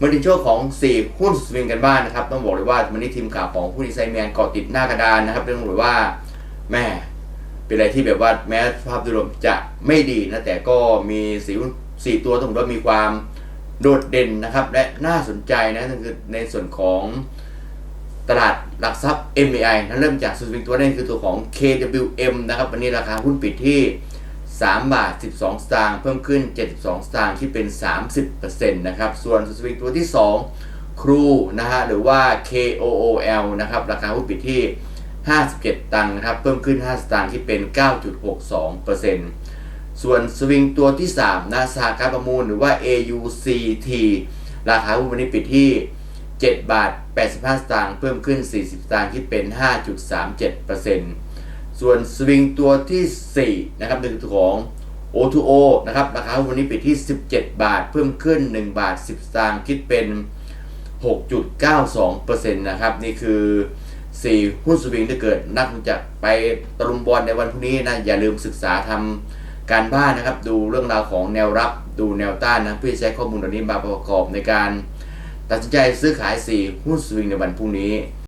มาถึงช่วงของ 4 หุ้นสวิงกันบ้างนะครับ ต้องบอกเลยว่าวันนี้ทีมข่าวของผู้นิสัยแมนเกาะติดหน้ากระดานนะครับเรื่องบอกเลยว่าแม่เป็นอะไรที่แบบว่าแม้ภาพโดยรวมจะไม่ดีนะแต่ก็มีสีหุ้นสี่ตัวต้องบอกว่ามีความโดดเด่นนะครับ และน่าสนใจนะนั่นคือในส่วนของตลาดหลักทรัพย์ MAI นั้นเริ่มจากสวิงตัวแรกคือตัวของ KWM นะครับวันนี้ราคาหุ้นปิดที่ 3 บาท 12 สตางค์เพิ่มขึ้น 72 สตางค์ที่เป็น 30%นะครับ ส่วนสวิงตัวที่ 2 ครูนะฮะหรือว่า KOOL นะครับราคาหุ้นปิดที่ 57 ตังค์นะครับเพิ่มขึ้น 5 สตางค์ที่เป็น 9.62%ส่วนสวิงตัวที่3นะสหการประมูลหรือว่า AUCT ราคาหุ้นวันนี้ปิดที่ 7 บาท 85 สตางค์เพิ่มขึ้น 40 สตางค์ที่เป็น 5.37% ส่วนสวิงตัวที่ 4 นะครับเป็นตัวของ O2O นะครับราคาวันนี้ปิดที่ 17 บาท เพิ่มขึ้น 1 บาท 10สตางค์คิดเป็น 6.92%นะครับ นี่คือ 4 หุ้นสวิงถ้าเกิดนักลงจากไปตะลุมบอลในวันพรุ่งนี้นะ อย่าลืมศึกษาทำการบ้านนะครับ ดูเรื่องราวของแนวรับดูแนวต้านนะ เพื่อใช้ข้อมูลเหล่านี้มาประกอบในการ ตัดสินใจซื้อขาย 4 หุ้นสวิงในวันพรุ่งนี้